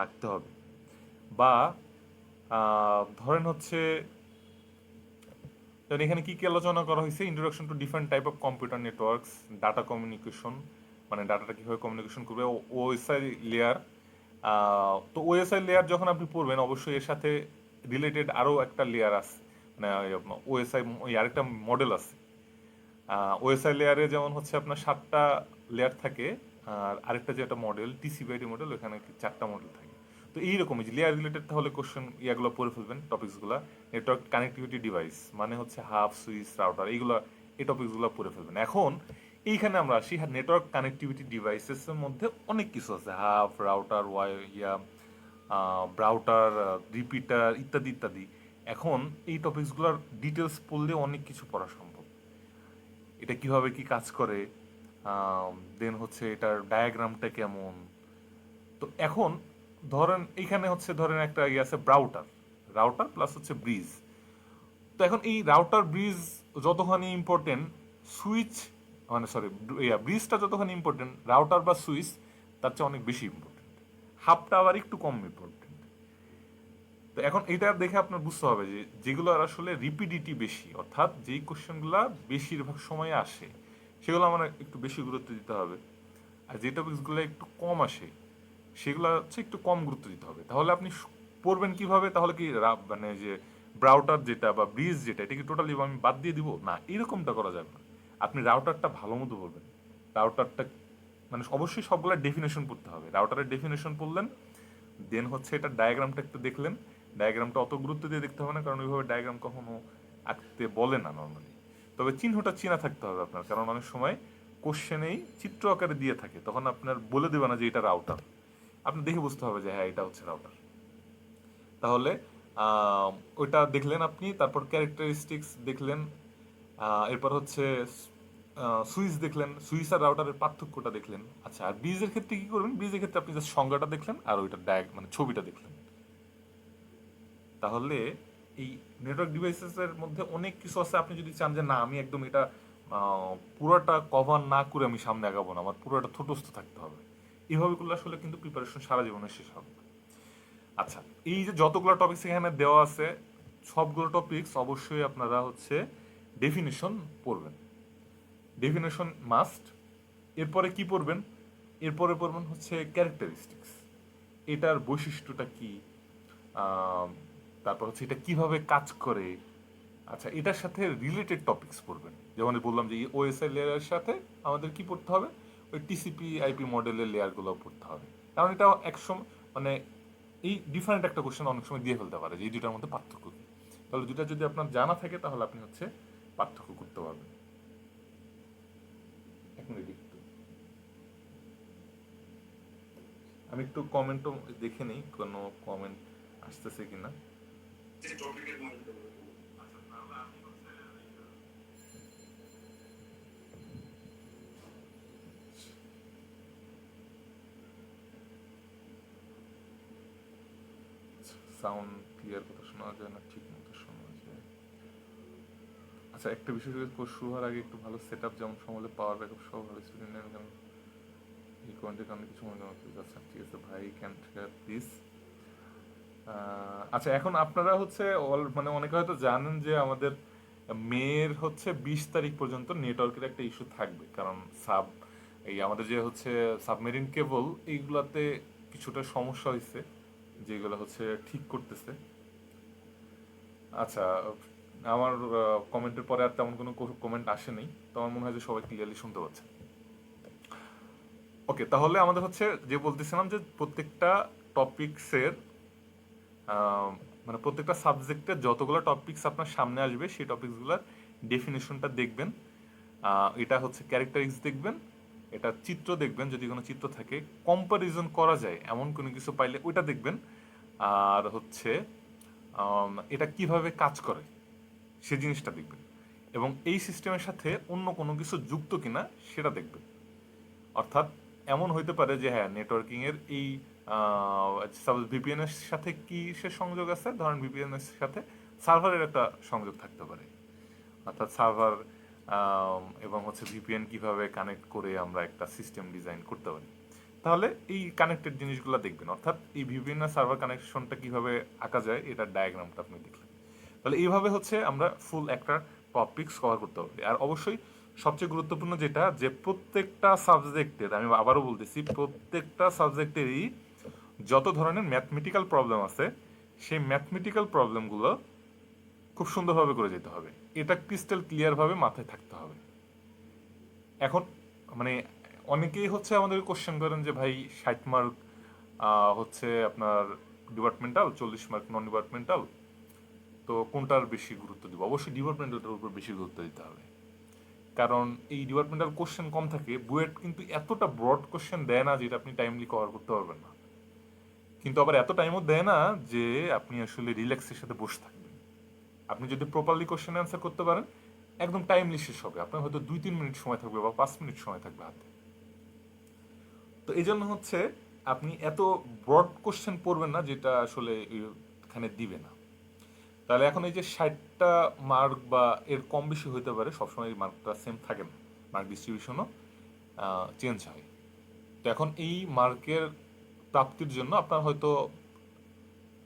রাখতে হবে। বা ধরেন হচ্ছে যেমন এখানে কী কী আলোচনা করা হয়েছে? Introduction to different type of computer networks data communication মানে ডাটাটা কীভাবে কমিউনিকেশন করবে? ওএসআই লেয়ার তো ওএসআই লেয়ার যখন আপনি পড়বেন, অবশ্যই এর সাথে রিলেটেড আরও একটা লেয়ার আছে। মানে ওএসআই ওই আরেকটা মডেল আছে। ওএসআই লেয়ারে যেমন হচ্ছে আপনার সাতটা লেয়ার থাকে, আর আরেকটা যে একটা মডেল টিসিবিআইডি মডেল ওখানে চারটা মডেল থাকে। তো এইরকমই যে লেয়ার রিলেটেড তাহলে কোশ্চেন ইয়াগুলো পড়ে ফেলবেন টপিকসগুলো নেটওয়ার্ক কানেক্টিভিটি ডিভাইস মানে হচ্ছে হাফ সুইচ রাউটার এইগুলো, এই টপিকসগুলো পড়ে ফেলবেন। এখন এইখানে আমরা আসি নেটওয়ার্ক কানেক্টিভিটি ডিভাইসেসের মধ্যে অনেক কিছু আছে হাফ রাউটার ওয়াই ইয়া ব্রাউটার রিপিটার ইত্যাদি ইত্যাদি। এখন এই টপিকসগুলোর ডিটেলস পড়লে অনেক কিছু পড়া সম্ভব। এটা কীভাবে কি কাজ করে দেন হচ্ছে এটার ডায়াগ্রামটা কেমন? তো এখন ধরেন এখানে হচ্ছে ধরেন একটা ইয়ে আছে ব্রাউটার রাউটার প্লাস হচ্ছে ব্রিজ তো এখন এই রাউটার ব্রিজ যতখানি ইম্পর্টেন্ট সুইচ মানে সরি ইয়া ব্রিজটা যতখানি ইম্পর্টেন্ট রাউটার বা সুইচ তার চেয়ে অনেক বেশি ইম্পর্টেন্ট হাফটা আবার একটু কম ইম্পর্টেন্ট তো এখন এটা দেখে আপনার বুঝতে হবে যে যেগুলো আসলে রিপিডিটি বেশি, অর্থাৎ যেই কোশ্চেনগুলো বেশিরভাগ সময় আসে, সেগুলো আমার একটু বেশি গুরুত্ব দিতে হবে। আর যে টপিকসগুলো একটু কম আসে সেগুলো হচ্ছে একটু কম গুরুত্ব দিতে হবে। তাহলে আপনি পড়বেন কীভাবে? তাহলে কি মানে যে ব্রাউটার যেটা বা ব্রিজ যেটা এটা কি টোটালি আমি বাদ দিয়ে দিব? না, এরকমটা করা যাবে না। আপনি রাউটারটা ভালো মতো বলবেন রাউটারটা মানে অবশ্যই সবগুলো ডেফিনেশন পড়তে হবে। রাউটারের ডেফিনেশন পড়লেন দেন হচ্ছে এটা ডায়াগ্রামটা একটু দেখলেন। ডায়াগ্রামটা অত গুরুত্ব দিয়ে দেখতে হবে না, কারণ ওইভাবে ডায়াগ্রাম কখনো আঁকতে বলে না নর্মালি তবে চিহ্নটা চেনা থাকতে হবে আপনার, কারণ অনেক সময় কোশ্চেনেই চিত্র আকারে দিয়ে থাকে। তখন আপনার বলে দেবে না যে এটা রাউটার আপনি দেখে বুঝতে হবে যে হ্যাঁ এটা হচ্ছে রাউটার তাহলে ওইটা দেখলেন আপনি, তারপর ক্যারেক্টারিস্টিক্স দেখলেন এরপর হচ্ছে সুইচ দেখলেন সুইচ আর রাউটারের পার্থক্যটা দেখলেন। আচ্ছা আর ব্রিজের ক্ষেত্রে কি করবেন? ব্রিজের ক্ষেত্রে আপনি জাস্ট সংজ্ঞাটা দেখলেন আর ওইটা ডায়াগ মানে ছবিটা দেখলেন। তাহলে, এই নেটওয়ার্ক ডিভাইসেসের মধ্যে অনেক কিছু আছে, আপনি যদি চান যে, না, আমি একদম এটা পুরোটা কভার না করে আমি সামনে আগাবো না, আমার পুরোটা ছোটস্থ থাকতে হবে। এইভাবে করলে আসলে কিন্তু প্রিপারেশন সারা জীবনে শেষ হবে। আচ্ছা এই যে যতগুলো টপিকস এখানে দেওয়া আছে, সবগুলো টপিকস অবশ্যই আপনারা হচ্ছে ডেফিনেশন পড়বেন। ডেফিনেশন মাস্ট এরপরে কি পড়বেন? এরপরে পড়বেন হচ্ছে ক্যারেক্টারিস্টিক্স এটার বৈশিষ্ট্যটা কি? তারপর হচ্ছে এটা কীভাবে কাজ করে? আচ্ছা এটার সাথে রিলেটেড টপিকস পড়বেন। যেমন বললাম যে ওএসআই লেয়ারের সাথে আমাদের কি পড়তে হবে? ওই টিসিপি আইপি মডেলের লেয়ারগুলো পড়তে হবে। কারণ এটা একসময় মানে এই ডিফারেন্ট একটা কোশ্চেন অনেক সময় দিয়ে ফেলতে পারে যে এই দুটার মধ্যে পার্থক্য কি। তাহলে দুটা যদি আপনার জানা থাকে, তাহলে আপনি হচ্ছে পার্থক্য করতে পারবেন। একটু। আমি একটু কমেন্টও দেখে নিই, কোনো কমেন্ট আসতেছে কিনা। সাউন্ড ক্লিয়ার কথা শোনা যায় না, ঠিক মতো শোনা যায়। আচ্ছা একটা বিষয় যদি শুরু হওয়ার আগে একটু ভালো সেট আপ যেমন সমলে পাওয়ার ব্যাকআপ সহ ভালো স্টুডেন্ট নেন কেন? এই কমেন্টের কারণে কিছু মনে আচ্ছা ঠিক আছে, ভাই ক্যান প্লিজ আচ্ছা এখন আপনারা হচ্ছে অল মানে অনেকে হয়তো জানেন যে আমাদের মেয়ের হচ্ছে বিশ তারিখ পর্যন্ত নেটওয়ার্কের একটা ইস্যু থাকবে। কারণ সাব এই আমাদের যে হচ্ছে সাবমেরিন কেবল এইগুলাতে কিছুটা সমস্যা হয়েছে যেগুলো হচ্ছে ঠিক করতেছে। আচ্ছা আমার কমেন্টের পরে আর তেমন কোনো কমেন্ট আসেনি তো আমার মনে হয় যে সবাই ক্লিয়ারলি শুনতে পাচ্ছে। ওকে তাহলে আমাদের হচ্ছে যে বলতেছিলাম যে প্রত্যেকটা টপিক্সের মানে প্রত্যেকটা সাবজেক্টের যতগুলো টপিক্স আপনার সামনে আসবে, সেই টপিকসগুলোর ডেফিনেশনটা দেখবেন। এটা হচ্ছে ক্যারেক্টারিক্স দেখবেন, এটা চিত্র দেখবেন, যদি কোনো চিত্র থাকে। কম্পারিজন করা যায়, এমন কোনো কিছু পাইলে ওইটা দেখবেন। আর হচ্ছে এটা কীভাবে কাজ করে, সে জিনিসটা দেখবেন। এবং এই সিস্টেমের সাথে অন্য কোনো কিছু যুক্ত কিনা, সেটা দেখবেন। অর্থাৎ এমন হইতে পারে যে হ্যাঁ নেটওয়ার্কিং এর এই সাপোজ ভিপিএন এর সাথে কি সে সংযোগ আছে? ধরেন ভিপিএন এর সাথে সার্ভারের একটা সংযোগ থাকতে পারে। অর্থাৎ সার্ভার এবং হচ্ছে ভিপিএন কীভাবে কানেক্ট করে আমরা একটা সিস্টেম ডিজাইন করতে পারি। তাহলে এই কানেক্টেড জিনিসগুলো দেখবেন। অর্থাৎ এই বিভিন্ন সার্ভার কানেকশনটা কীভাবে আঁকা যায়, এটার ডায়াগ্রামটা আপনি দেখলেন। তাহলে এইভাবে হচ্ছে আমরা ফুল একটা টপিকস কভার করতে পারব। আর অবশ্যই সবচেয়ে গুরুত্বপূর্ণ যেটা, যে প্রত্যেকটা সাবজেক্টের আমি আবারও বলতেছি, প্রত্যেকটা সাবজেক্টেরই যত ধরনের ম্যাথমেটিক্যাল প্রবলেম আছে, সেই ম্যাথমেটিক্যাল প্রবলেমগুলো খুব সুন্দরভাবে করে যেতে হবে। এটা ক্রিস্টাল ক্লিয়ারভাবে মাথায় থাকতে হবে। এখন মানে অনেকেই হচ্ছে আমাদের কোশ্চেন করেন যে, ভাই, ষাট মার্ক হচ্ছে আপনার ডিপার্টমেন্টাল চল্লিশ মার্ক নন ডিপার্টমেন্টাল তো কোনটার বেশি গুরুত্ব দিব? অবশ্যই ডিপার্টমেন্টালটার উপর বেশি গুরুত্ব দিতে হবে। কারণ এই ডিপার্টমেন্টাল কোশ্চেন কম থাকে, বুয়েট কিন্তু এতটা ব্রড কোশ্চেন দেয় না যেটা আপনি টাইমলি কভার করতে পারবেন না। কিন্তু আবার এত টাইমও দেয় না যে, আপনি আসলে রিল্যাক্সের সাথে বসে থাকবেন। আপনি যদি প্রপারলি কোশ্চেন অ্যান্সার করতে পারেন, একদম টাইমলি শেষ হবে। আপনার হয়তো দুই তিন মিনিট সময় থাকবে বা পাঁচ মিনিট সময় থাকবে হাতে। তো এই জন্য হচ্ছে আপনি এত ব্রড কোশ্চেন পড়বেন না যেটা আসলে এখানে দিবে না। তাহলে এখন এই যে ষাটটা মার্ক বা এর কম বেশি হইতে পারে, সবসময় এই মার্কটা সেম থাকে না। মার্ক ডিস্ট্রিবিউশনও চেঞ্জ হয়। তো এখন এই মার্কের প্রাপ্তির জন্য আপনার হয়তো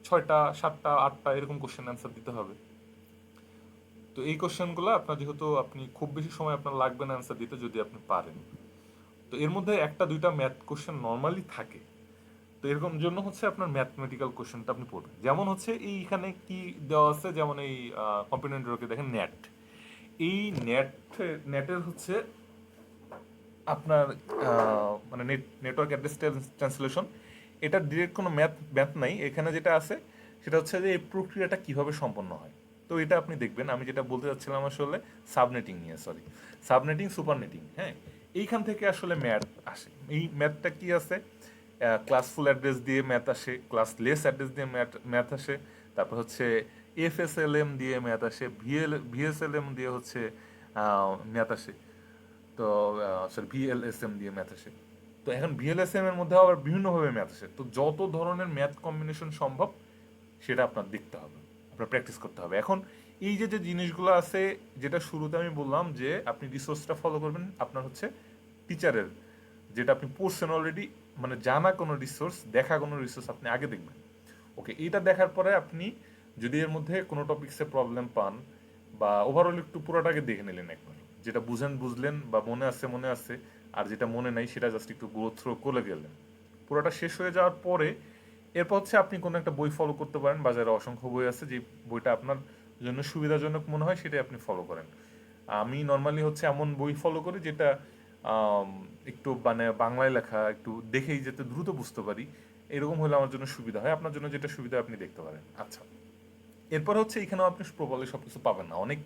ছয়টা, সাতটা, আটটা এরকম কোশ্চেন অ্যান্সার দিতে হবে। তো এই কোশ্চেনগুলো আপনার যেহেতু আপনি খুব বেশি সময় আপনার লাগবে না অ্যান্সার দিতে যদি আপনি পারেন। তো এর মধ্যে একটা, দুইটা ম্যাথ কোশ্চেন নর্মালি থাকে। তো এরকম জন্য হচ্ছে আপনার ম্যাথমেটিক্যাল কোশ্চেনটা আপনি পড়বেন। যেমন হচ্ছে এইখানে কি দেওয়া আছে, যেমন এই কম্পিউটার নেটওয়ার্কে দেখেন নেট এই নেট নেটের হচ্ছে আপনার মানে নেট নেটওয়ার্ক অ্যাড্রেস ট্রান্সলেশন এটা ডিরেক্ট কোনো ম্যাথ ম্যাথ নাই। এখানে যেটা আছে, সেটা হচ্ছে যে এই প্রক্রিয়াটা কীভাবে সম্পন্ন হয়। তো এটা আপনি দেখবেন। আমি যেটা বলতে চাচ্ছিলাম আসলে সাবনেটিং নিয়ে সরি সাবনেটিং সুপারনেটিং হ্যাঁ? এইখান থেকে আসলে ম্যাথ আসে। এই ম্যাথটা কি আছে? ক্লাস ফুল অ্যাড্রেস দিয়ে ম্যাথ আসে ক্লাস লেস অ্যাড্রেস দিয়ে ম্যাথ ম্যাথ আসে, তারপর হচ্ছে এফ এস এল এম দিয়ে ম্যাথ আসে ভিএল ভিএসএলএম দিয়ে হচ্ছে ম্যাথ আসে। তো সরি ভিএলএসএম দিয়ে ম্যাথ আসে। তো এখন ভিএলএসএম এর মধ্যে আবার বিভিন্নভাবে ম্যাথ আসে। তো যত ধরনের ম্যাথ কম্বিনেশন সম্ভব, সেটা আপনার দেখতে হবে, আপনার প্র্যাকটিস করতে হবে। এখন এই যে যে জিনিসগুলো আছে, যেটা শুরুতে আমি বললাম যে, আপনি রিসোর্সটা ফলো করবেন, আপনার হচ্ছে টিচারের যেটা আপনি পড়ছেন অলরেডি মানে জানা কোনো রিসোর্স দেখা কোনো রিসোর্স আপনি আগে দেখবেন। ওকে এটা দেখার পরে আপনি যদি এর মধ্যে কোনো টপিক্সে প্রবলেম পান, বা ওভারঅল একটু পুরোটাকে দেখে নিলেন একবার। যেটা বুঝেন, বুঝলেন, বা মনে আছে মনে আছে, আর যেটা মনে নাই, সেটা জাস্ট একটু গ্রো থ্রো করে গেলেন। পুরোটা শেষ হয়ে যাওয়ার পরে, এরপর হচ্ছে আপনি কোনো একটা বই ফলো করতে পারেন, বাজারে অসংখ্য বই আছে যে বইটা আপনার জন্য সুবিধাজনক মনে হয়, সেটাই আপনি ফলো করেন। আমি নর্মালি হচ্ছে এমন বই ফলো করি যেটা একটু মানে বাংলায় লেখা, একটু দেখেই যাতে দ্রুত বুঝতে পারি। এরকম হলে আমার জন্য সুবিধা হয়। আপনার জন্য যেটা সুবিধা আপনি দেখতে পারেন। আচ্ছা। এরপর হচ্ছে এখানেও আপনি প্রবলে সব কিছু পাবেন না। অনেক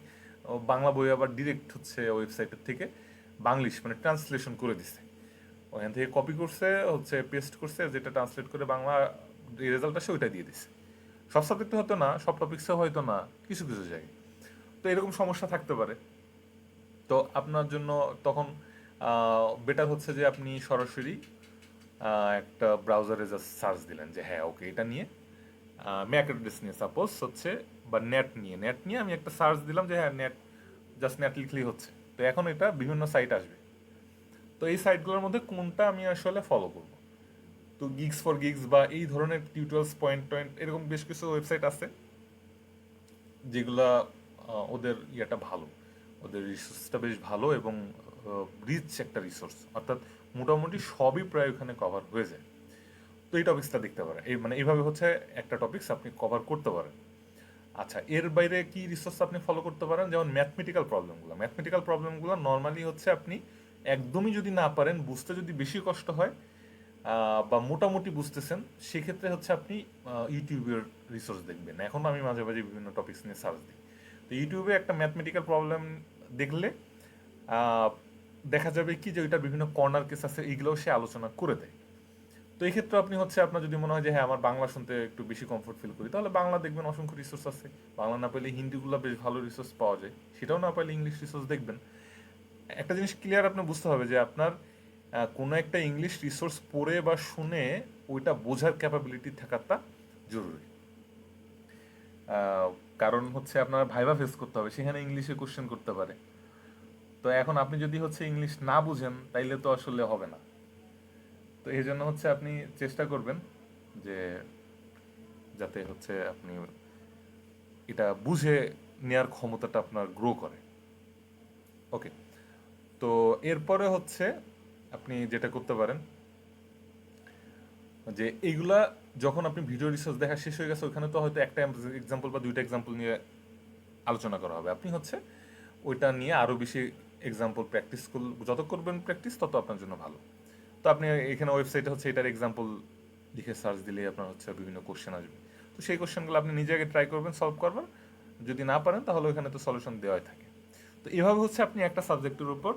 বাংলা বই আবার ডিরেক্ট হচ্ছে ওয়েবসাইটের থেকে বাংলিশ মানে ট্রান্সলেশন করে দিছে। ওখান থেকে কপি করছে, হচ্ছে পেস্ট করছে, যেটা ট্রান্সলেট করে বাংলা রেজাল্ট আসে ওইটা দিয়ে দিছে। সব সাবজেক্টে হয়তো না, সব টপিক্সে হয়তো না, কিছু কিছু জায়গায়। তো এরকম সমস্যা থাকতে পারে। তো আপনার জন্য তখন বেটার হচ্ছে যে আপনি সরাসরি একটা ব্রাউজারে জাস্ট সার্চ দিলেন যে হ্যাঁ ওকে এটা নিয়ে। ম্যাক অ্যাড্রেস নিয়ে সাপোজ হচ্ছে, বা নেট নিয়ে। নেট নিয়ে আমি একটা সার্চ দিলাম যে হ্যাঁ নেট জাস্ট নেট লিখলেই হচ্ছে। তো এখন এটা বিভিন্ন সাইট আসবে। তো এই সাইটগুলোর মধ্যে কোনটা আমি আসলে ফলো করব? তো গিগস ফর গিগস বা এই ধরনের টিউটোরিয়ালস পয়েন্ট টয়েন্ট এরকম বেশ কিছু ওয়েবসাইট আছে যেগুলা ওদের ইয়েটা ভালো, ওদের রিসোর্সটা বেশ ভালো এবং রিচ একটা রিসোর্স অর্থাৎ মোটামুটি সবই প্রায় ওখানে কভার হয়ে যায়। তো এই টপিক্সটা দেখতে পারেন। এই মানে এইভাবে হচ্ছে একটা টপিক্স আপনি কভার করতে পারেন। আচ্ছা এর বাইরে কি রিসোর্স আপনি ফলো করতে পারেন? যেমন ম্যাথমেটিক্যাল প্রবলেমগুলো ম্যাথমেটিক্যাল প্রবলেমগুলো নর্মালি হচ্ছে আপনি একদমই যদি না পারেন, বুঝতে যদি বেশি কষ্ট হয় বা মোটামুটি বুঝতেছেন, সেক্ষেত্রে হচ্ছে আপনি ইউটিউবের রিসোর্স দেখবেন। এখন আমি মাঝে মাঝে বিভিন্ন টপিক্স নিয়ে সার্চ দিই। তো ইউটিউবে একটা ম্যাথমেটিক্যাল প্রবলেম দেখলে দেখা যাবে কি যে ওইটার বিভিন্ন কর্নার কেস আছে, এইগুলোও সে আলোচনা করে দেয়। তো এই ক্ষেত্রে আপনি হচ্ছে আপনার যদি মনে হয় যে হ্যাঁ আমার বাংলা শুনতে একটু বেশি কমফোর্ট ফিল করি, তাহলে বাংলা দেখবেন অসংখ্য রিসোর্স আছে। বাংলা না পেলে হিন্দিগুলো বেশ ভালো রিসোর্স পাওয়া যায়। সেটাও না পাইলে ইংলিশ রিসোর্স দেখবেন। একটা জিনিস ক্লিয়ার আপনি বুঝতে হবে যে, আপনার কোনো একটা ইংলিশ রিসোর্স পড়ে বা শুনে ওইটা বোঝার ক্যাপাবিলিটি থাকাটা জরুরি। কারণ হচ্ছে আপনার ভাইবা ফেস করতে হবে, সেখানে ইংলিশে কোশ্চেন করতে পারে। তো এখন আপনি যদি হচ্ছে ইংলিশ না বুঝেন, তাইলে তো আসলে হবে না। তো এই জন্য হচ্ছে আপনি চেষ্টা করবেন যে যাতে হচ্ছে আপনি এটা বুঝে নেয়ার ক্ষমতাটা আপনার গ্রো করে। ওকে তো এরপরে হচ্ছে আপনি যেটা করতে পারেন, যে এইগুলা যখন আপনি ভিডিও রিসার্চ দেখা শেষ হয়ে গেছে ওখানে তো হয়তো একটা এক্সাম্পল বা দুইটা এক্সাম্পল নিয়ে আলোচনা করা হবে। আপনি হচ্ছে ওইটা নিয়ে আরও বেশি এক্সাম্পল প্র্যাকটিস যত করবেন প্র্যাকটিস তত আপনার জন্য ভালো। তো আপনি এখানে ওয়েবসাইটে হচ্ছে এটার এক্সাম্পল লিখে সার্চ দিলেই আপনার হচ্ছে বিভিন্ন কোশ্চেন আসবে। তো সেই কোশ্চেনগুলো আপনি নিজে আগে ট্রাই করবেন সলভ করবেন। যদি না পারেন, তাহলে ওইখানে তো সলিউশন দেওয়াই থাকে। তো এভাবে হচ্ছে আপনি একটা সাবজেক্টের উপর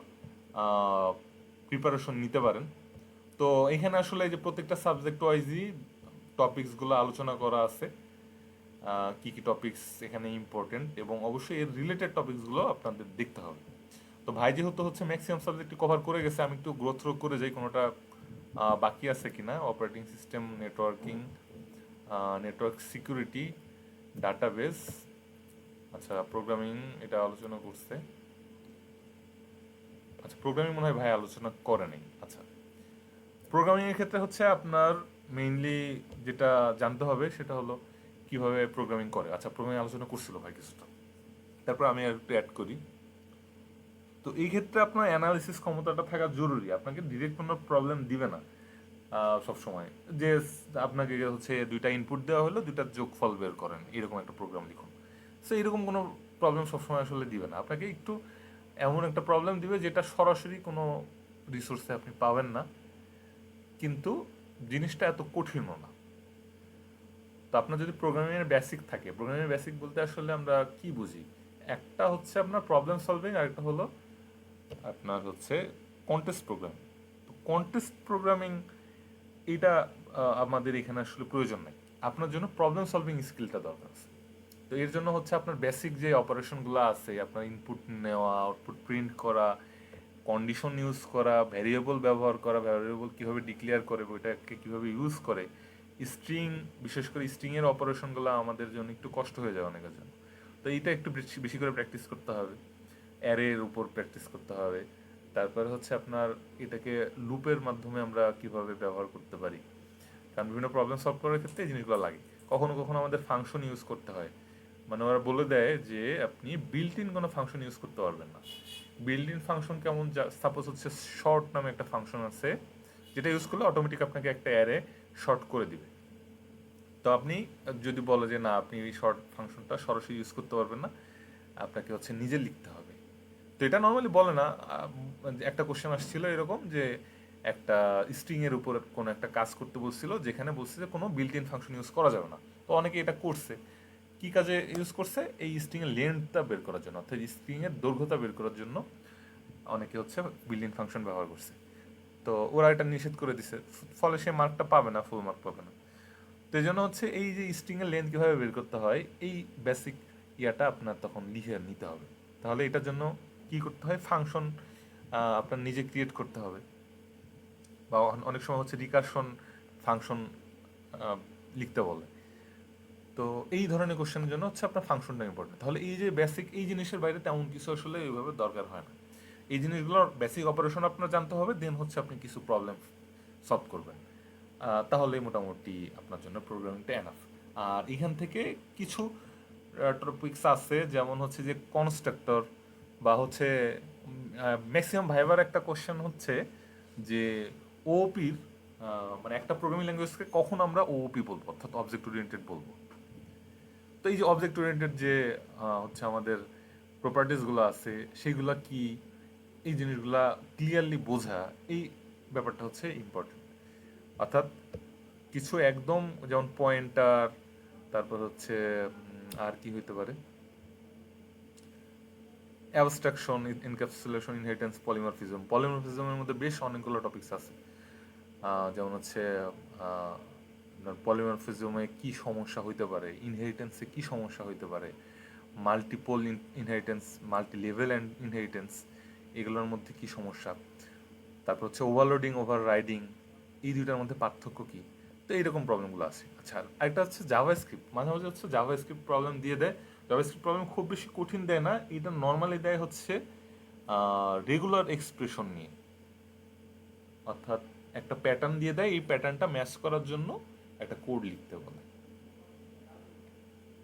প্রিপারেশন নিতে পারেন। তো এখানে আসলে যে প্রত্যেকটা সাবজেক্ট ওয়াইজই টপিকসগুলো আলোচনা করা আছে। কি কি টপিকস এখানে ইম্পর্টেন্ট এবং অবশ্যই এর রিলেটেড টপিকসগুলো আপনাদের দেখতে হবে। তো ভাই যেহেতু হচ্ছে ম্যাক্সিমাম সাবজেক্টই কভার করে গেছে, আমি একটু গ্রোথ রোগ করে যাই কোনোটা বাকি আছে কিনা? Operating system networking network security database আচ্ছা প্রোগ্রামিং এটা আলোচনা করছে। আচ্ছা প্রোগ্রামিং মনে হয় ভাই আলোচনা করে নেই। আচ্ছা প্রোগ্রামিং এর ক্ষেত্রে হচ্ছে আপনার মেইনলি যেটা জানতে হবে সেটা হলো কীভাবে প্রোগ্রামিং করে। আচ্ছা প্রোগ্রামিং আলোচনা করছিল ভাই কিছুটা। তারপর আমি একটু অ্যাড করি। তো এই ক্ষেত্রে আপনার অ্যানালিসিস ক্ষমতাটা থাকা জরুরি। আপনাকে ডিরেক্ট কোনো প্রবলেম দিবে না সব সময় যে আপনাকে হচ্ছে দুইটা ইনপুট দেওয়া হলো, দুইটা যোগফল বের করেন, এরকম একটা প্রোগ্রাম লিখুন। সো এরকম কোনো প্রবলেম সবসময় আসলে দিবে না। আপনাকে একটু এমন একটা প্রবলেম দিবে যেটা সরাসরি কোনো রিসোর্সে আপনি পাবেন না। কিন্তু জিনিসটা এত কঠিনও না। তো আপনার যদি প্রোগ্রামিংয়ের বেসিক থাকে প্রোগ্রামিংয়ের বেসিক বলতে আসলে আমরা কি বুঝি? একটা হচ্ছে আপনার প্রবলেম সলভিং আর একটা হলো আপনার হচ্ছে কন্টেস্ট প্রোগ্রামিং তো কন্টেস্ট প্রোগ্রামিং এটা আমাদের এখানে আসলে প্রয়োজন নেই। আপনার জন্য প্রবলেম সলভিং স্কিলটা দরকার আছে। তো এর জন্য হচ্ছে আপনার বেসিক যে অপারেশনগুলো আছে, আপনার ইনপুট নেওয়া আউটপুট প্রিন্ট করা কন্ডিশন ইউজ করা ভ্যারিয়েবল ব্যবহার করা ভ্যারিয়েবল কীভাবে ডিক্লেয়ার করে, ওইটাকে কীভাবে ইউজ করে স্ট্রিং বিশেষ করে স্ট্রিংয়ের অপারেশনগুলো আমাদের জন্য একটু কষ্ট হয়ে যায় অনেকের জন্য। তো এইটা একটু বেশি করে প্র্যাকটিস করতে হবে। অ্যারের উপর প্র্যাকটিস করতে হবে। তারপরে হচ্ছে আপনার এটাকে লুপের মাধ্যমে আমরা কীভাবে ব্যবহার করতে পারি। কারণ বিভিন্ন প্রবলেম সলভ করার ক্ষেত্রে এই জিনিসগুলো লাগে। কখনো কখনো আমাদের ফাংশন ইউজ করতে হয়। মানে ওরা বলে দেয় যে আপনি বিল্ট ইন কোনো ফাংশন ইউজ করতে পারবেন না। বিল্ট ইন ফাংশন কেমন সাপোজ হচ্ছে শর্ট নামে একটা ফাংশন আছে, যেটা ইউজ করলে অটোমেটিক আপনাকে একটা অ্যারে শর্ট করে দিবে। তো আপনি যদি বলে যে না, আপনি এই শর্ট ফাংশনটা সরাসরি ইউজ করতে পারবেন না, আপনাকে হচ্ছে নিজে লিখতে হবে। তো এটা নর্মালি বলে না একটা কোশ্চেন আসছিল এরকম যে একটা স্ট্রিংয়ের উপর কোনো একটা কাজ করতে বলছিল, যেখানে বলছে যে কোনো বিল্ট ইন ফাংশন ইউজ করা যাবে না। তো অনেকে এটা করছে। কি কাজে ইউজ করছে? এই স্ট্রিং এর লেন্থটা বের করার জন্য, অর্থাৎ স্ট্রিং এর দৈর্ঘ্যতা বের করার জন্য অনেকে হচ্ছে ইন ফাংশন ব্যবহার করছে। তো ওরা এটা নিষেধ করে দিছে, ফলে সে মার্কটা পাবে না ফুল মার্ক পাবে না। তো এই জন্য হচ্ছে এই যে স্ট্রিং এর লেন্থ কীভাবে বের করতে হয়, এই বেসিক ইয়াটা আপনার তখন লিখে নিতে হবে। তাহলে এটার জন্য কি করতে হয়? ফাংশন আপনার নিজে ক্রিয়েট করতে হবে। বা অনেক সময় হচ্ছে রিকারশন ফাংশন লিখতে বলে। তো এই ধরনের কোশ্চেনের জন্য হচ্ছে আপনার ফাংশনটা ইম্পর্টেন্ট তাহলে এই যে বেসিক এই জিনিসের বাইরে তেমন কিছু আসলে এইভাবে দরকার হয় না। এই জিনিসগুলোর বেসিক অপারেশন আপনার জানতে হবে দেন হচ্ছে আপনি কিছু প্রবলেম সলভ করবেন। তাহলে মোটামুটি আপনার জন্য প্রোগ্রামিংটা এনাফ আর এখান থেকে কিছু টপিকস আছে, যেমন হচ্ছে যে কনস্ট্রাক্টর বা হচ্ছে ম্যাক্সিমাম ভাইবার একটা কোশ্চেন হচ্ছে যে ওপির মানে একটা প্রোগ্রামিং ল্যাঙ্গুয়েজকে কখন আমরা ওপি বলব, অর্থাৎ অবজেক্ট ওরিয়েন্টেড বলব। তো এই যে অবজেক্ট ওরিয়েন্টেড যে হচ্ছে আমাদের প্রপার্টিসগুলো আছে, সেগুলা কি? এই জিনিসগুলা ক্লিয়ারলি বোঝা, এই ব্যাপারটা হচ্ছে ইম্পর্টেন্ট অর্থাৎ কিছু একদম, যেমন পয়েন্টার তারপর হচ্ছে আর কি হইতে পারে? অ্যাবস্ট্রাকশন এনক্যাপসুলেশন ইনহেরিটেন্স পলিমারফিজম পলিমরফিজমের মধ্যে বেশ অনেকগুলো টপিকস আছে। যেমন হচ্ছে পলিমরফিজমে কি সমস্যা হইতে পারে? ইনহেরিটেন্সে কি সমস্যা হইতে পারে? Multiple inheritance multi level and inheritance এগুলোর মধ্যে কি সমস্যা? তারপর হচ্ছে ওভারলোডিং ওভার রাইডিং এই দুইটার মধ্যে পার্থক্য কি? তো এইরকম প্রবলেমগুলো আছে। আচ্ছা আরেকটা হচ্ছে জাভা স্ক্রিপ্ট মাঝে মাঝে হচ্ছে জাভা স্ক্রিপ্ট প্রবলেম দিয়ে দেয়। জাভা স্ক্রিপ্ট প্রবলেম খুব বেশি কঠিন দেয় না। এটা নর্মালি দেয় হচ্ছে রেগুলার এক্সপ্রেশন নিয়ে। অর্থাৎ একটা প্যাটার্ন দিয়ে দেয়। এই প্যাটার্নটা ম্যাচ করার জন্য একটা কোড লিখতে বলে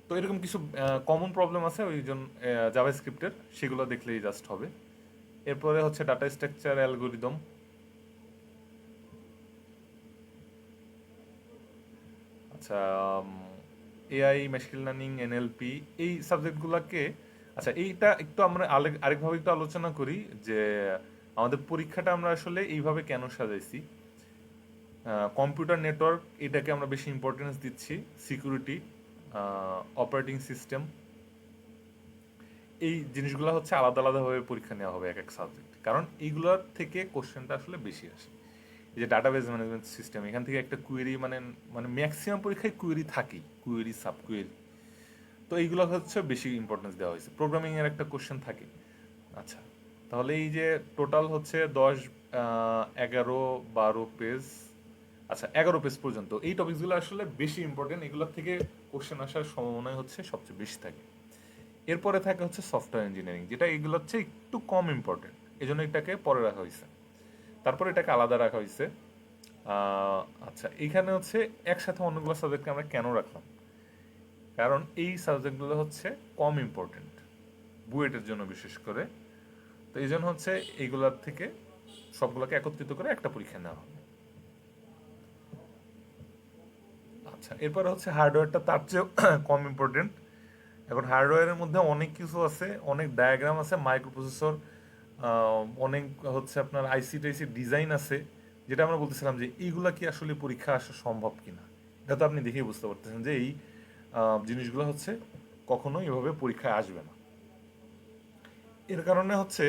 তো এরকম কিছু কমন প্রবলেম আছে ওই জন্য জাভা স্ক্রিপ্টের সেগুলো দেখলেই জাস্ট হবে। এরপরে হচ্ছে ডাটা স্ট্রাকচার অ্যালগোরিদম আচ্ছা এআই মেশিন লার্নিং এনএলপি এই সাবজেক্টগুলোকে আচ্ছা এইটা একটু আমরা আরেকভাবে একটু আলোচনা করি যে, আমাদের পরীক্ষাটা আমরা আসলে এইভাবে কেন সাজাইছি? কম্পিউটার নেটওয়ার্ক এটাকে আমরা বেশি ইম্পর্টেন্স দিচ্ছি সিকিউরিটি অপারেটিং সিস্টেম এই জিনিসগুলো হচ্ছে আলাদা আলাদাভাবে পরীক্ষা নেওয়া হবে এক এক সাবজেক্ট কারণ এইগুলোর থেকে কোশ্চেনটা আসলে বেশি আসে। এই যে ডাটাবেজ ম্যানেজমেন্ট সিস্টেম এখান থেকে একটা কুয়েরি মানে মানে ম্যাক্সিমাম পরীক্ষায় কুয়েরি থাকেই কুয়েরি সাব কুয়েরি তো এইগুলো হচ্ছে বেশি ইম্পর্টেন্স দেওয়া হয়েছে। প্রোগ্রামিং এর একটা কোশ্চেন থাকে। আচ্ছা তাহলে এই যে টোটাল হচ্ছে দশ এগারো, বারো পেজ আচ্ছা এগারো পেজ পর্যন্ত। এই টপিকসগুলো আসলে বেশি ইম্পর্টেন্ট এগুলোর থেকে কোশ্চেন আসার সম্ভাবনা হচ্ছে সবচেয়ে বেশি থাকে। এরপরে থাকে হচ্ছে সফটওয়্যার ইঞ্জিনিয়ারিং যেটা এগুলো হচ্ছে একটু কম ইম্পর্টেন্ট এই জন্য এটাকে পরে রাখা হয়েছে। তারপরে এটাকে আলাদা রাখা হয়েছে। আচ্ছা এখানে হচ্ছে একসাথে অন্যগুলো সাবজেক্টকে আমরা কেন রাখলাম? কারণ এই সাবজেক্টগুলো হচ্ছে কম ইম্পর্টেন্ট বুয়েটের জন্য বিশেষ করে। তো এই জন্য হচ্ছে এইগুলার থেকে সবগুলোকে একত্রিত করে একটা পরীক্ষা নেওয়া হবে। আচ্ছা এরপরে হচ্ছে হার্ডওয়্যারটা তার চেয়েও কম ইম্পর্টেন্ট এখন হার্ডওয়্যারের মধ্যে অনেক কিছু আছে, অনেক ডায়াগ্রাম আছে মাইক্রোপ্রসেসর অনেক হচ্ছে আপনার আইসি টাইসি ডিজাইন আছে, যেটা আমরা বলতেছিলাম যে এইগুলা কি আসলে পরীক্ষা আসা সম্ভব কিনা? এটা তো আপনি দেখেই বুঝতে পারতেছেন যে এই জিনিসগুলো হচ্ছে কখনোই এভাবে পরীক্ষায় আসবে না। এর কারণে হচ্ছে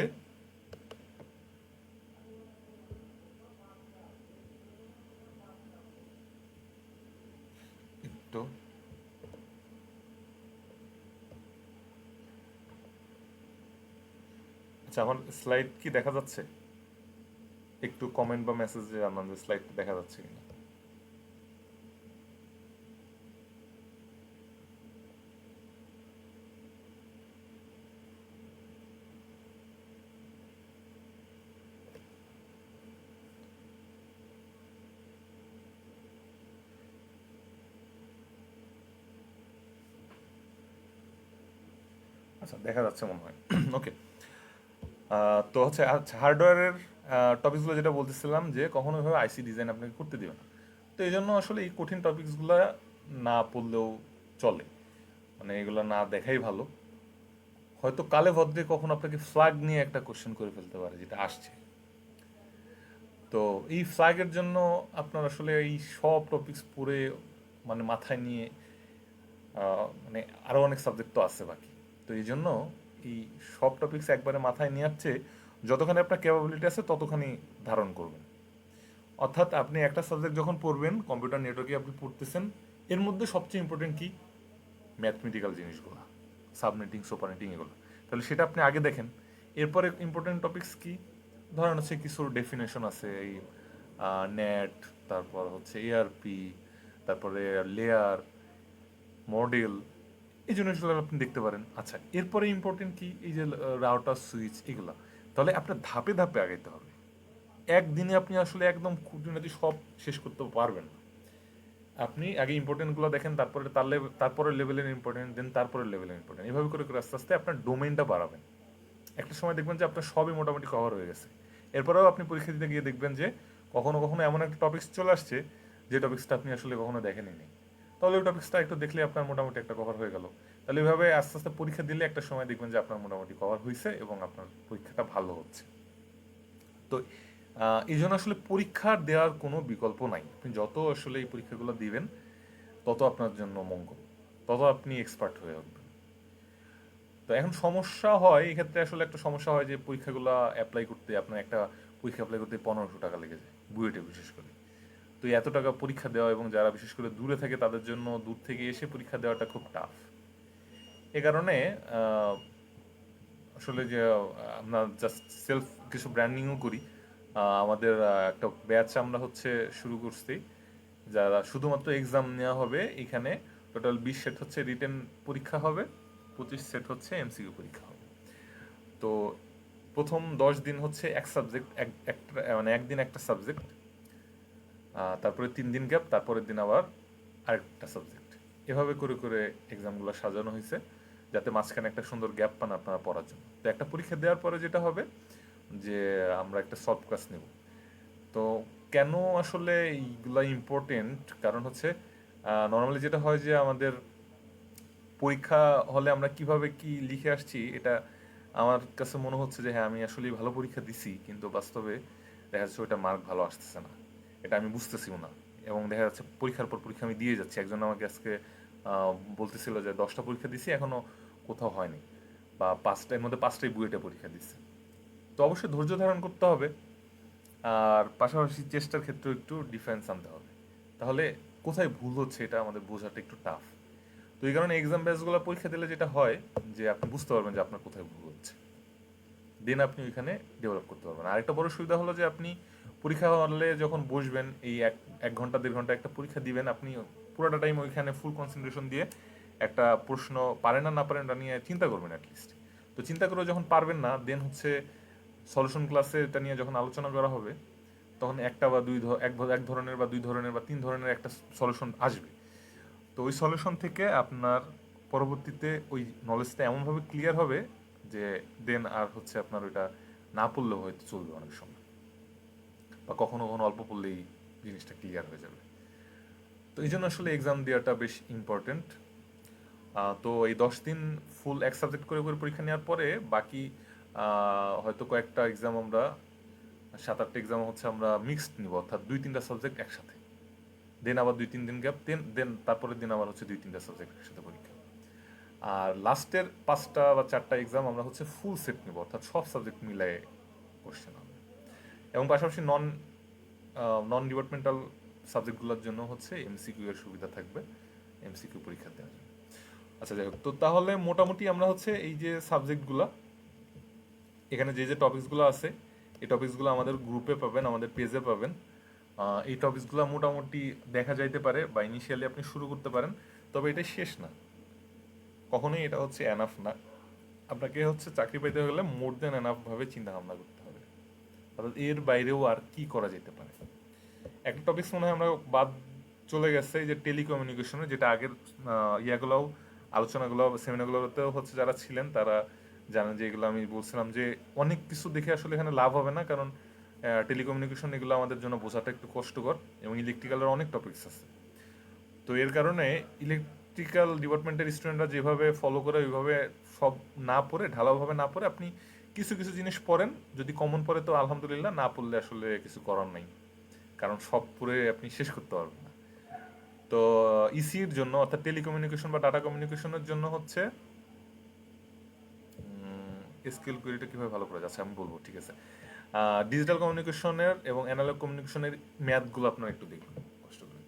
একটু। আচ্ছা আমার স্লাইড কি দেখা যাচ্ছে? একটু কমেন্ট বা মেসেজে জানান যে স্লাইড দেখা যাচ্ছে কিনা আচ্ছা দেখা যাচ্ছে মনে হয়। ওকে তো হচ্ছে আচ্ছা হার্ডওয়্যারের টপিকসগুলো যেটা বলতেছিলাম যে কখনো এভাবে আইসি ডিজাইন আপনাকে করতে দেবে না। তো এই জন্য আসলে এই কঠিন টপিকসগুলো না পড়লেও চলে। মানে এগুলো না দেখাই ভালো। হয়তো কালে ভদ্রে কখন আপনাকে ফ্ল্যাগ নিয়ে একটা কোশ্চেন করে ফেলতে পারে, যেটা আসছে। তো এই ফ্ল্যাগের জন্য আপনার আসলে এই সব টপিকস পড়ে মানে মাথায় নিয়ে মানে আরও অনেক সাবজেক্ট তো আছে বাকি। তো এই জন্য এই সব টপিকস একবারে মাথায় নিয়ে যাচ্ছে যতখানি আপনার ক্যাপাবিলিটি আছে ততখানি ধারণ করবেন। অর্থাৎ আপনি একটা সাবজেক্ট যখন পড়বেন কম্পিউটার নেটওয়ার্কে আপনি পড়তেছেন, এর মধ্যে সবচেয়ে ইম্পর্টেন্ট কি? ম্যাথমেটিক্যাল জিনিসগুলো সাবনেটিং সুপারনেটিং এগুলো। তাহলে সেটা আপনি আগে দেখেন। এরপরে ইম্পর্টেন্ট টপিকস কি? ধরেন হচ্ছে কিছু ডেফিনেশন আছে, এই নেট তারপর হচ্ছে এআরপি তারপরে লেয়ার মডেল এই জিনিসগুলো আপনি দেখতে পারেন। আচ্ছা এরপরে ইম্পর্টেন্ট কি? এই যে রাউটার সুইচ এগুলো। তাহলে আপনার ধাপে ধাপে আগাইতে হবে। একদিনে আপনি আসলে একদম খুঁটিনাটি সব শেষ করতে পারবেন না। আপনি আগে ইম্পর্টেন্টগুলো দেখেন, তারপরে তার তারপরে লেভেলের ইম্পর্টেন্ট দেন তারপরে লেভেলের ইম্পর্টেন্ট এভাবে করে করে আস্তে আস্তে আপনার ডোমেনটা বাড়াবেন। একটা সময় দেখবেন যে আপনার সবই মোটামুটি কভার হয়ে গেছে। এরপরেও আপনি পরীক্ষা দিতে গিয়ে দেখবেন যে কখনো কখনো এমন একটা টপিক্স চলে আসছে, যে টপিক্সটা আপনি আসলে কখনো দেখেনি তাহলে ওই টপিক্সটা একটু দেখলে আপনার মোটামুটি একটা কভার হয়ে গেল। তাহলে এইভাবে আস্তে আস্তে পরীক্ষা দিলে একটা সময় দেখবেন যে আপনার মোটামুটি কভার হয়েছে এবং আপনার পরীক্ষাটা ভালো হচ্ছে। তো এই জন্য আসলে পরীক্ষা দেওয়ার কোনো বিকল্প নাই। আপনি যত আসলে এই পরীক্ষাগুলো দিবেন, তত আপনার জন্য মঙ্গল, তত আপনি এক্সপার্ট হয়ে উঠবেন। তো এখন সমস্যা হয়, এক্ষেত্রে আসলে একটা সমস্যা হয় যে পরীক্ষাগুলো অ্যাপ্লাই করতে আপনার একটা পরীক্ষা অ্যাপ্লাই করতে পনেরোশো টাকা লেগে যায়, বুয়েটে বিশেষ করে। তো এত টাকা পরীক্ষা দেওয়া এবং যারা বিশেষ করে দূরে থাকে তাদের জন্য দূর থেকে এসে পরীক্ষা দেওয়াটা খুব টাফ এ কারণে আসলে যে, আমরা জাস্ট সেলফ কিছু ব্র্যান্ডিংও করি। আমাদের একটা ব্যাচ আমরা হচ্ছে শুরু করছি। যারা শুধুমাত্র এক্সাম নেওয়া হবে এখানে টোটাল বিশ সেট হচ্ছে রিটেন পরীক্ষা হবে, পঁচিশ সেট হচ্ছে এমসিকিউ পরীক্ষা হবে। তো প্রথম দশ দিন হচ্ছে এক সাবজেক্ট এক, একটা মানে একদিন একটা সাবজেক্ট তারপরে তিন দিন গ্যাপ তারপরের দিন আবার আরেকটা সাবজেক্ট এভাবে করে করে এক্সামগুলো সাজানো হয়েছে, যাতে মাঝখানে একটা সুন্দর গ্যাপ পান আপনারা পড়ার জন্য। তো একটা পরীক্ষা দেওয়ার পরে যেটা হবে, যে আমরা একটা সলভ ক্লাস নেব। তো কেন আসলে এইগুলা ইম্পর্টেন্ট কারণ হচ্ছে নর্মালি যেটা হয় যে আমাদের পরীক্ষা হলে আমরা কীভাবে কি লিখে আসছি, এটা আমার কাছে মনে হচ্ছে যে হ্যাঁ আমি আসলে ভালো পরীক্ষা দিছি, কিন্তু বাস্তবে দেখা যাচ্ছে ওইটা মার্ক ভালো আসতেছে না। এটা আমি বুঝতেছিও না। এবং দেখা যাচ্ছে পরীক্ষার পর পরীক্ষা আমি দিয়ে যাচ্ছি। একজন আমাকে আজকে বলতেছিল যে দশটা পরীক্ষা দিছি, এখনও কোথাও হয়নি। বা পাঁচটা, এর মধ্যে পাঁচটাই বুয়েটে পরীক্ষা দিচ্ছে। তো অবশ্যই ধৈর্য ধারণ করতে হবে। আর পাশাপাশি চেষ্টার ক্ষেত্রেও একটু ডিফারেন্স আনতে হবে। তাহলে কোথায় ভুল হচ্ছে এটা আমাদের বোঝাটা একটু টাফ তো এই কারণে এক্সাম ব্যাচগুলো পরীক্ষা দিলে যেটা হয়, যে আপনি বুঝতে পারবেন যে আপনার কোথায় ভুল হচ্ছে। দেন আপনি ওইখানে ডেভেলপ করতে পারবেন। আরেকটা বড় সুবিধা হলো যে আপনি পরীক্ষা হলে যখন বসবেন, এই এক এক ঘণ্টা, দেড় ঘণ্টা একটা পরীক্ষা দিবেন, আপনি পুরোটা টাইম ওইখানে ফুল কনসেন্ট্রেশন দিয়ে একটা প্রশ্ন পারেন না না পারেন এটা নিয়ে চিন্তা করবেন অ্যাটলিস্ট তো চিন্তা করে যখন পারবেন না দেন হচ্ছে সলিউশন ক্লাসে এটা নিয়ে যখন আলোচনা করা হবে, তখন একটা বা দুই এক এক ধরনের বা দুই ধরনের বা তিন ধরনের একটা সলিউশন আসবে। তো ওই সলিউশন থেকে আপনার পরবর্তীতে ওই নলেজটা এমনভাবে ক্লিয়ার হবে যে দেন আর হচ্ছে আপনার ওইটা না পড়লেও হয়তো চলবে অনেক সময়। বা কখনো কখনো অল্প পড়লেই জিনিসটা ক্লিয়ার হয়ে যাবে। তো এই জন্য আসলে এক্সাম দেওয়াটা বেশ ইম্পর্টেন্ট তো এই দশ দিন ফুল এক সাবজেক্ট করে করে পরীক্ষা নেওয়ার পরে বাকি হয়তো কয়েকটা এক্সাম আমরা, সাত আটটা এক্সাম হচ্ছে আমরা মিক্সড নিব, অর্থাৎ দুই তিনটা সাবজেক্ট একসাথে। দেন আবার দুই তিন দিন গ্যাপ দেন দেন তারপরের দিন আবার হচ্ছে দুই তিনটা সাবজেক্ট একসাথে পরীক্ষা। আর লাস্টের পাঁচটা বা চারটা এক্সাম আমরা হচ্ছে ফুল সেট নিব, অর্থাৎ সব সাবজেক্ট মিলাই কোশ্চেন এবং পাশাপাশি নন নন ডিপার্টমেন্টাল সাবজেক্টগুলোর জন্য হচ্ছে এমসিকিউ এর সুবিধা থাকবে এমসিকিউ পরীক্ষা দেওয়ার জন্য। আচ্ছা যাই হোক, তো তাহলে মোটামুটি আমরা হচ্ছে এই যে সাবজেক্টগুলো এখানে যে যে টপিকসগুলো আছে, এই টপিকসগুলো আমাদের গ্রুপে পাবেন, আমাদের পেজে পাবেন। এই টপিকসগুলো মোটামুটি দেখা যাইতে পারে বা ইনিশিয়ালি আপনি শুরু করতে পারেন, তবে এটা শেষ না। কখনোই এটা হচ্ছে এনাফ না। আপনাকে হচ্ছে চাকরি পাইতে গেলে মোর দেন এনাফ ভাবে চিন্তা ভাবনা করতে অর্থাৎ এর বাইরেও আর কি করা যেতে পারে? একটা টপিকস মনে হয় আমরা বাদ চলে গেছে যে টেলিকমিউনিকেশনে যেটা আগের ইয়াগুলোও, আলোচনাগুলো সেমিনারগুলোতেও হচ্ছে যারা ছিলেন, তারা জানেন যে এগুলো আমি বলছিলাম যে অনেক কিছু দেখে আসলে এখানে লাভ হবে না, কারণ টেলিকমিউনিকেশন এগুলো আমাদের জন্য বোঝাটা একটু কষ্টকর এবং ইলেকট্রিক্যালের অনেক টপিকস আছে। তো এর কারণে ইলেকট্রিক্যাল ডিপার্টমেন্টের স্টুডেন্টরা যেভাবে ফলো করে, ওইভাবে সব না পড়ে, ঢালাওভাবে না পড়ে, আপনি কিছু কিছু জিনিস পড়েন, যদি কমন পড়ে তো আলহামদুলিল্লাহ, না পড়লে আসলে কিছু করার নাই। কারণ সব পড়ে আপনি শেষ করতে পারবেন না। তো ইসির জন্য, অর্থাৎ টেলিকমিউনিকেশন বা ডাটা কমিউনিকেশনের জন্য হচ্ছে স্কিল কোয়েরিটা কীভাবে ভালো করা যাচ্ছে আমি বলব, ঠিক আছে। ডিজিটাল কমিউনিকেশনের এবং অ্যানালগ কমিউনিকেশনের ম্যাথগুলো আপনারা একটু দেখুন, কষ্ট করে।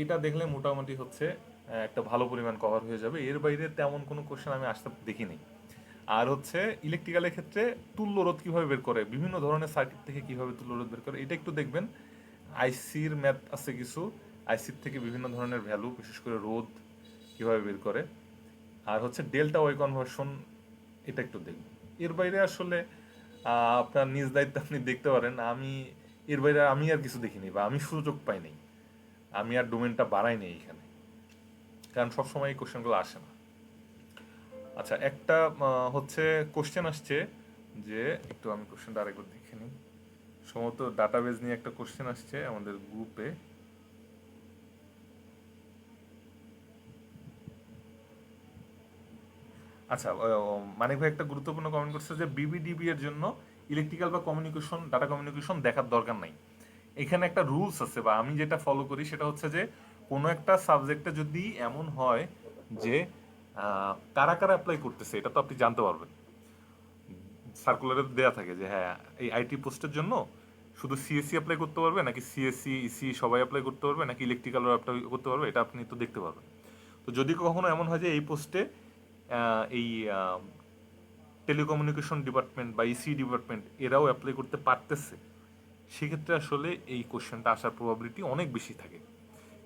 এটা দেখলে মোটামুটি হচ্ছে, একটা ভালো পরিমাণ কভার হয়ে যাবে। এর বাইরে তেমন কোনো কোশ্চেন আমি আসতে দেখিনি। আর হচ্ছে ইলেকট্রিক্যালের ক্ষেত্রে তুল্য রোধ কীভাবে বের করে? বিভিন্ন ধরনের সার্কিট থেকে কীভাবে তুল্য রোধ বের করে? এটা একটু দেখবেন। আইসির ম্যাথ আছে কিছু। আইসির থেকে বিভিন্ন ধরনের ভ্যালু বিশেষ করে রোধ কীভাবে বের করে? আর হচ্ছে ডেল্টা ওয়াই কনভার্সন এটা একটু দেখবেন। এর বাইরে আসলে আপনার নিজ দায়িত্ব আপনি দেখতে পারেন। আমি, এর বাইরে আমি আর কিছু দেখিনি বা আমি সুযোগ পাই নাই। আমি আর ডোমেনটা বাড়াই নেই এখানে। কারণ সবসময় এই কোশ্চেনগুলো আসে না। আচ্ছা একটা হচ্ছে কোশ্চেন আসছে যে, একটু আমি কোশ্চেনটা আরেকবার দেখে নিই। সম্ভবত ডাটাবেজ নিয়ে একটা কোশ্চেন আসছে আমাদের গ্রুপে আচ্ছা মানিক ভাই একটা গুরুত্বপূর্ণ কমেন্ট করছে যে বিবিডিবি এর জন্য ইলেকট্রিক্যাল বা কমিউনিকেশন ডাটা কমিউনিকেশন দেখার দরকার নাই। এখানে একটা রুলস আছে বা আমি যেটা ফলো করি সেটা হচ্ছে যে, কোনো একটা সাবজেক্টে যদি এমন হয় যে কারা কারা অ্যাপ্লাই করতেছে, এটা তো আপনি জানতে পারবেন। সার্কুলারে দেয়া থাকে যে হ্যাঁ এই আইটি পোস্টের জন্য শুধু সিএসসি অ্যাপ্লাই করতে পারবে নাকি সিএসসি ইসি সবাই অ্যাপ্লাই করতে পারবে নাকি ইলেকট্রিক্যালও অ্যাপ্লাই করতে পারবে, এটা আপনি তো দেখতে পারবেন। তো যদি কখনো এমন হয় যে এই পোস্টে এই টেলিকমিউনিকেশন ডিপার্টমেন্ট বা ইসি ডিপার্টমেন্ট এরাও অ্যাপ্লাই করতে পারতেছে, সেক্ষেত্রে আসলে এই কোশ্চেনটা আসার প্রবাবিলিটি অনেক বেশি থাকে।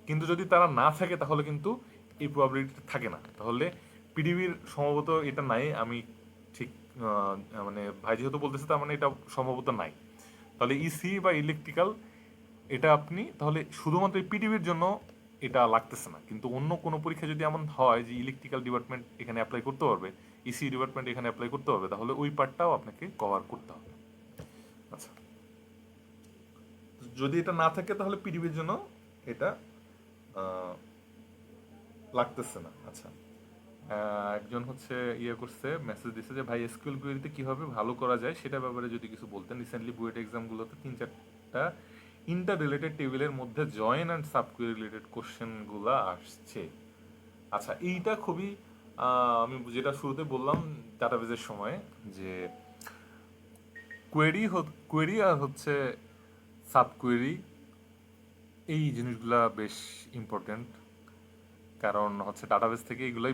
কিন্তু যদি তারা না থাকে, তাহলে কিন্তু এই প্রবাবিলিটি থাকে না। তাহলে পিডিবির সম্ভবত এটা নাই, আমি ঠিক মানে ভাই যেহেতু বলতেছে তার মানে এটা সম্ভবত নাই। তাহলে ইসি বা ইলেকট্রিক্যাল এটা আপনি, তাহলে শুধুমাত্র পিডিবির জন্য এটা লাগতেছে না। কিন্তু অন্য কোনো পরীক্ষা যদি এমন হয় যে ইলেকট্রিক্যাল ডিপার্টমেন্ট এখানে অ্যাপ্লাই করতে পারবে ইসি ডিপার্টমেন্ট এখানে অ্যাপ্লাই করতে হবে তাহলে ওই পার্টটাও আপনাকে কভার করতে হবে। আচ্ছা। যদি এটা না থাকে তাহলে পিডিবির জন্য এটা লাগতেছে না। আচ্ছা। একজন হচ্ছে ইয়ে করছে মেসেজ দিছে যে, ভাই এসকিউএল কোয়েরিতে কীভাবে ভালো করা যায় সেটা ব্যাপারে যদি কিছু বলতেন। রিসেন্টলি বুয়েট এক্সামগুলোতে তিন চারটা ইন্টার রিলেটেড টেবিলের মধ্যে join and subquery related কোশ্চেনগুলো আসছে। আচ্ছা এইটা খুবই আমি যেটা শুরুতে বললাম ডাটাবেজের সময় যে কোয়েরি কোয়েরি আর হচ্ছে সাবকুয়েরি এই জিনিসগুলা বেশ ইম্পর্টেন্ট কারণ হচ্ছে ডাটাবেস থেকে এগুলোই